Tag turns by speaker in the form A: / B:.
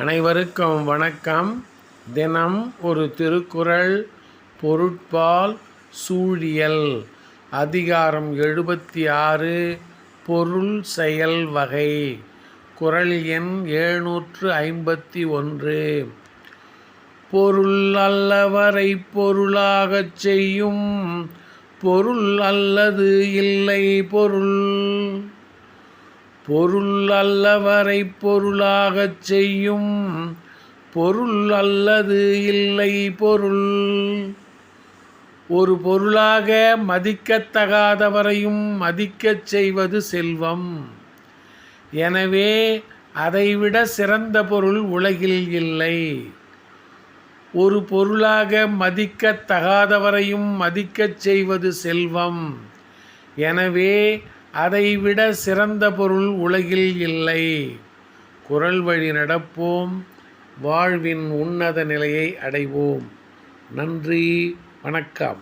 A: அனைவருக்கும் வணக்கம் தினம் ஒரு திருக்குறள் பொருட்பால் சூழியல் அதிகாரம் எழுபத்தி ஆறு பொருள் செயல் வகை குரல் எண் ஏழ்நூற்று ஐம்பத்தி ஒன்று பொருள் அல்லவரை பொருளாகச் செய்யும் பொருள் அல்லது இல்லை பொருள் பொருள் அல்லவரை பொருளாகச் செய்யும் பொருள் அல்லது இல்லை பொருள் ஒரு பொருளாக மதிக்கத்தகாதவரையும் மதிக்கச் செய்வது செல்வம் எனவே அதைவிட சிறந்த பொருள் உலகில் இல்லை ஒரு பொருளாக மதிக்கத்தகாதவரையும் மதிக்கச் செய்வது செல்வம் எனவே அதைவிட சிறந்த பொருள் உலகில் இல்லை குரல் வழி நடப்போம் வாழ்வின் உன்னத நிலையை அடைவோம் நன்றி வணக்கம்